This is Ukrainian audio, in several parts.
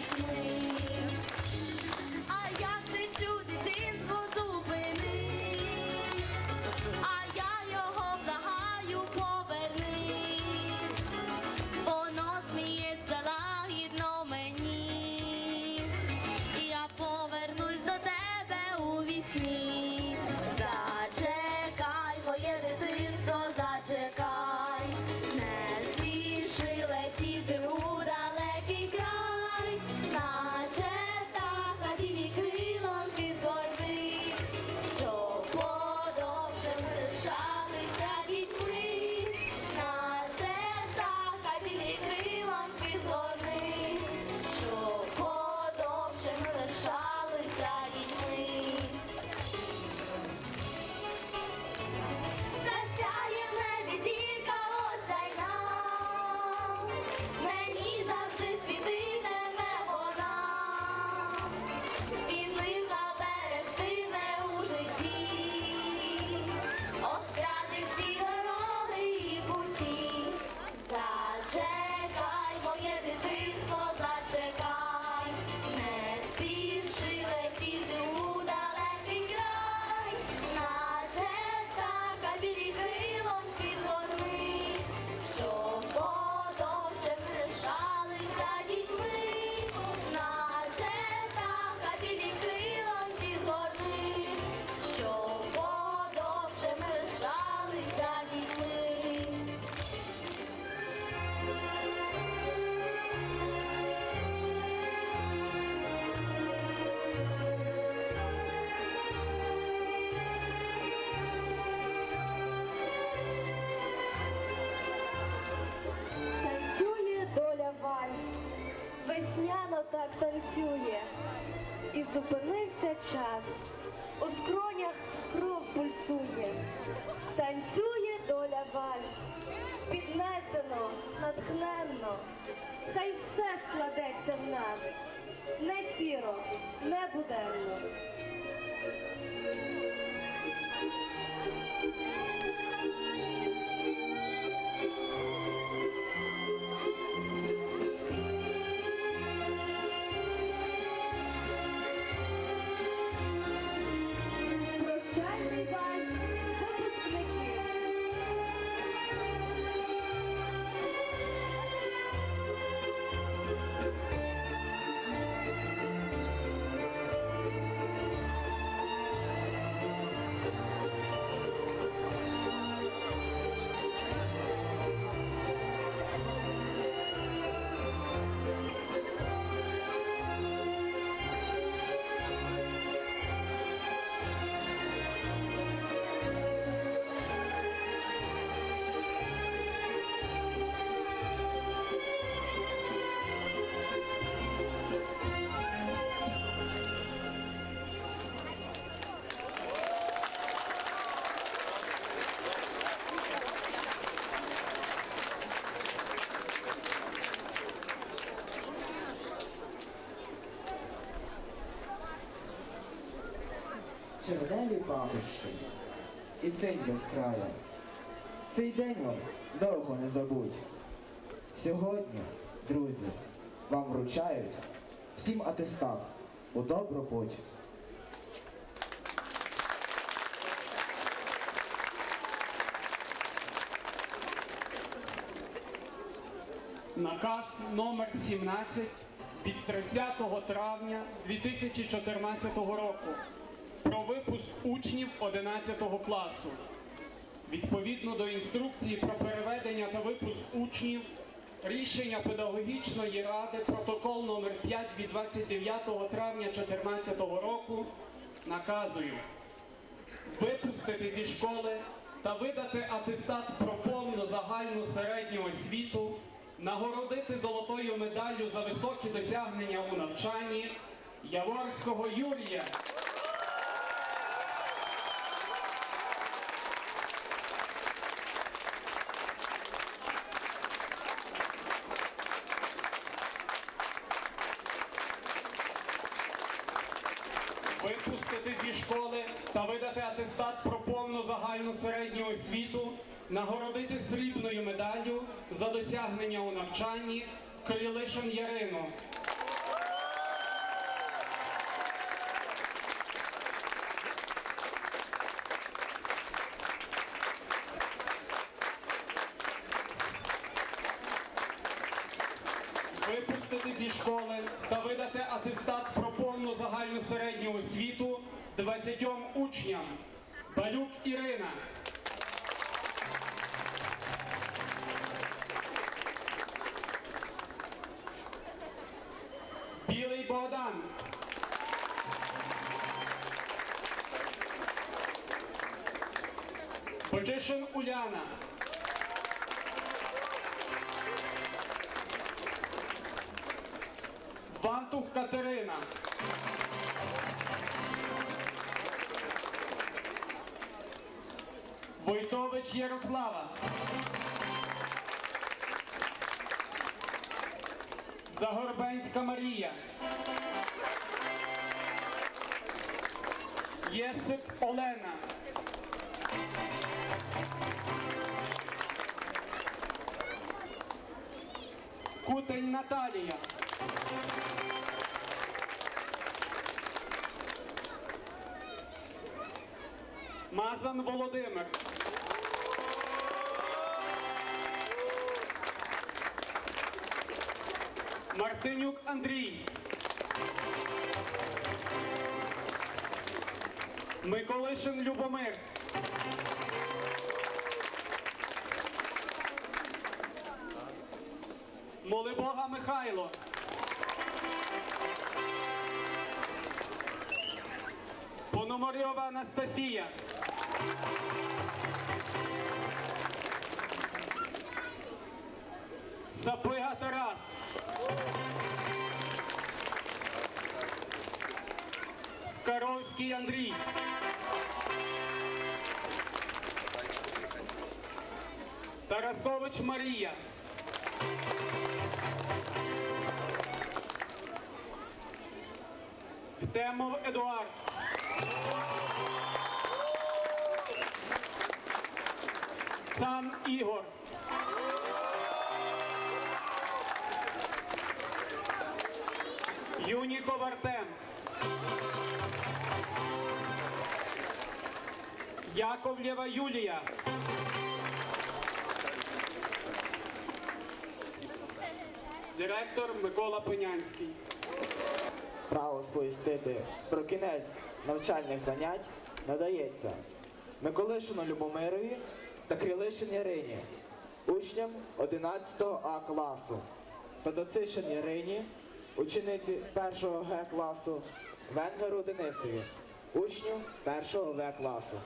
away. Зупинився час, у скронях кров пульсує, танцює доля вальс, піднесено, натхненно, хай все складеться в нас, не сіро, не буденно. Червоневі пахощі і синь без краю. Цей день вам довго не забудь. Сьогодні, друзі, вам вручають всім атестат у добру путь. Наказ номер 17 від 30 травня 2014 року про випуск учнів 11 класу. Відповідно до інструкції про переведення та випуск учнів, рішення педагогічної ради, протокол номер 5 від 29 травня 2014 року наказую випустити зі школи та видати атестат про повну загальну середню освіту, нагородити золотою медаллю за високі досягнення у навчанні Яворського Юрія. Зі школи та видати атестат про повну загальну середню освіту, нагородити срібною медаллю за досягнення у навчанні Крилишин Ярину. Випустити зі школи та видати атестат про повну загальну середню освіту 20 учням. Балюк Ірина. Білий Богдан. Почишин Уляна. Вантух Катерина. Войтович Ярослава. Загорбенська Марія. Єсип Олена. Кутень Наталія. Мазан Володимир. Мартинюк Андрій. Миколишин Любомир. Молибога Михайло. Пономарьова Анастасія. Сапига Тарас. Скаровський Андрій. Тарасович Марія. Втемов Едуард. Ігор. Юніков Артем. Яковлєва Юлія. Директор Микола Пенянський. Право сповістити про кінець навчальних занять надається Миколишину Любомирові та Крилишин Ярині, учням 11 А класу, та Ярині, учениці 1 Г класу, Венгеру Денисові, учню 1 В класу.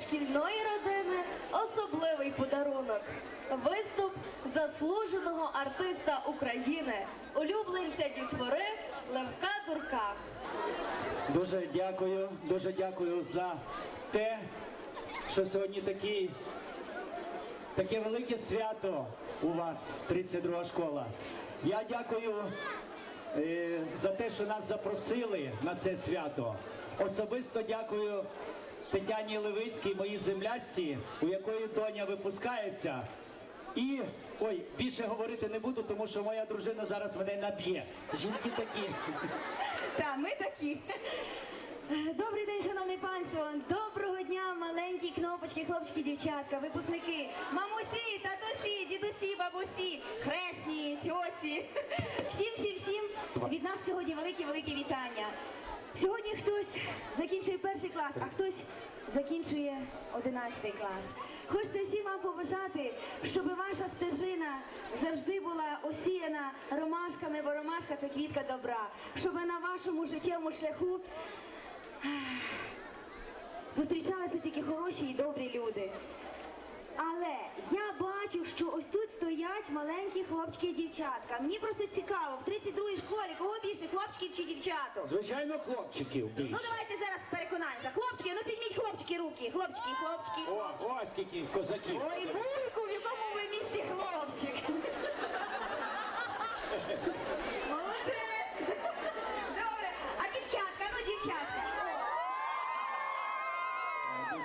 Шкільної родини особливий подарунок. Виступ заслуженого артиста України, улюбленця дітвори Левка Дурка. Дуже дякую, дуже дякую за те, що сьогодні такий, таке велике свято у вас, 32 школа. Я дякую е, за те, що нас запросили на це свято. Особисто дякую Тетяні Левицькій, моїй землячці, у якої доня випускається. І ой, більше говорити не буду, тому що моя дружина зараз мене наб'є. Жінки такі. Та ми такі. Добрий день, шановне панство. Доброго дня. маленькі кнопочки, хлопчики, дівчатка, випускники, мамусі, татусі, дідусі, бабусі, хресні, тьоці. Всім, всім, всім від нас сьогодні великі-великі вітання. Сьогодні хтось закінчує перший клас, а хтось закінчує одинадцятий клас. Хочете всім вам побажати, щоб ваша стежина завжди була осіяна ромашками, бо ромашка це квітка добра, щоб на вашому життєвому шляху зустрічалися тільки хороші і добрі люди. Але я бачу, що ось тут стоять маленькі хлопчики і дівчатка. Мені просто цікаво, в 32-й школі кого більше хлопчиків чи дівчаток? Звичайно, хлопчиків більше. Ну давайте зараз переконаємося. Хлопчики, ну підніміть хлопчики руки. Хлопчики, хлопчики. О, ось скільки козаків. Ой, вуйку, в якому ви місці хлопчик. Молодець. Добре, а дівчатка, ну дівчатка.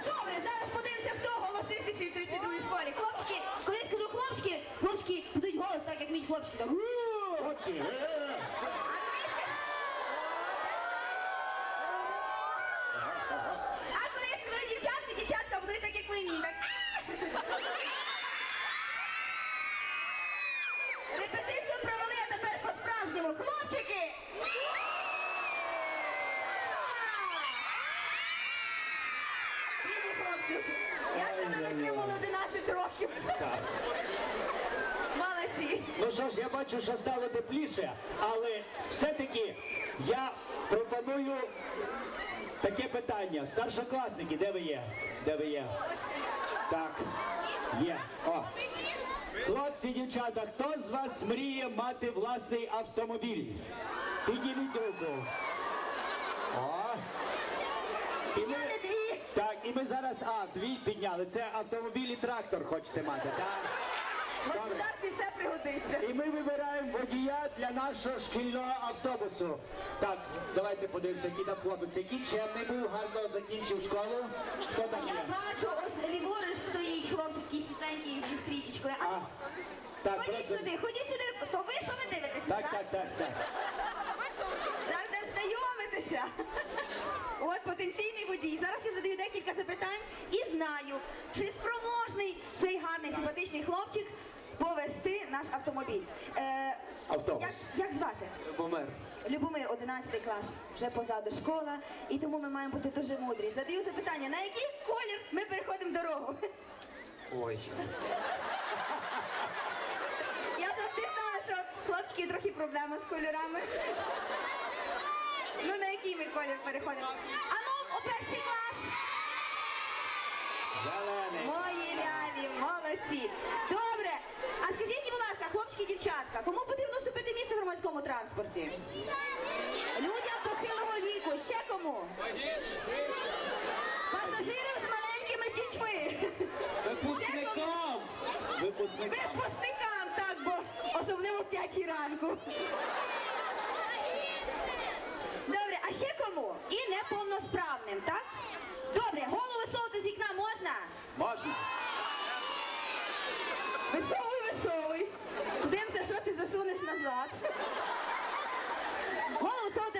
Добре, зараз подивимося, хто голосистіший в 32-й школі. Хлопчики, коли я скажу хлопчики, хлопчики будуть голос так, як мій хлопчик. Так. «У!» Хлопці, е, А коли я скажу дівчатка, дівчатка будуть так, як мені. Так. Репетицію провели, а тепер по-справжньому. Хлопчики! Бідні хлопці. Я себе затримала 11 років. Молодці. Ну що ж, я бачу, що стало тепліше, але все-таки я пропоную таке питання. Старшокласники, де ви є? Де ви є? Так, є. О. Хлопці, дівчата, хто з вас мріє мати власний автомобіль? Підніміть руку. О. І ми, так, і ми зараз, а, дві підняли. Це автомобіль і трактор хочете мати, так? Господарстві все пригодиться. І ми вибираємо водія для нашого шкільного автобусу. Так, давайте подивимося, який там хлопець, який чемний був, гарно закінчив школу. Хто там Я бачу, ось ліворуч стоїть хлопчик такий світленький зі стрічечкою. А, А, так, ходіть просто... сюди, ходіть сюди. То ви що ви дивитесь? Так, так, так, так. Завжди знайомитися. От потенційний водій. Зараз я задаю декілька запитань і знаю, чи спроможний цей гарний симпатичний хлопчик повести наш автомобіль. Е, Автобус. Як, як звати? Бомер. Любомир, 11 клас, вже позаду школа, і тому ми маємо бути дуже мудрі. Задаю запитання, на який колір ми переходимо дорогу? Ой. Я завжди знала, що хлопчики трохи проблема з кольорами. Ну, на який ми колір переходимо? А ну, у перший клас! Зелений. Мої лялі, молодці. Добре. А скажіть, мені, будь ласка, хлопчики і дівчатка, кому потрібно вступити місце в громадському транспорті? Людям похилого віку. Ще кому? Пасажирам з маленькими дітьми. Випускником. Випускникам, так, бо особливо в п'ятій ранку. Добре, а ще кому? І неповносправним, так? Добре, голову висовувати з вікна можна? Можна.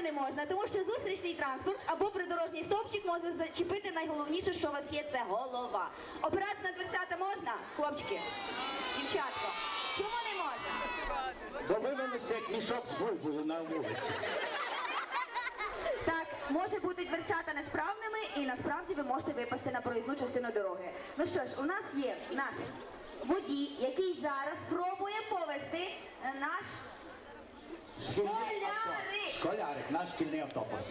Не можна, тому що зустрічний транспорт або придорожній стовпчик може зачепити найголовніше, що у вас є, це голова. Опиратися на дверцята можна, хлопчики? Дівчатко. Чому не можна? Бо вивелися як мішок з бульбою на вулиці. Так, може бути дверцята несправними, і насправді ви можете випасти на проїзну частину дороги. Ну що ж, у нас є наш водій, який зараз спробує повести е, наш Шкільний автобус. Школярик, наш шкільний автобус.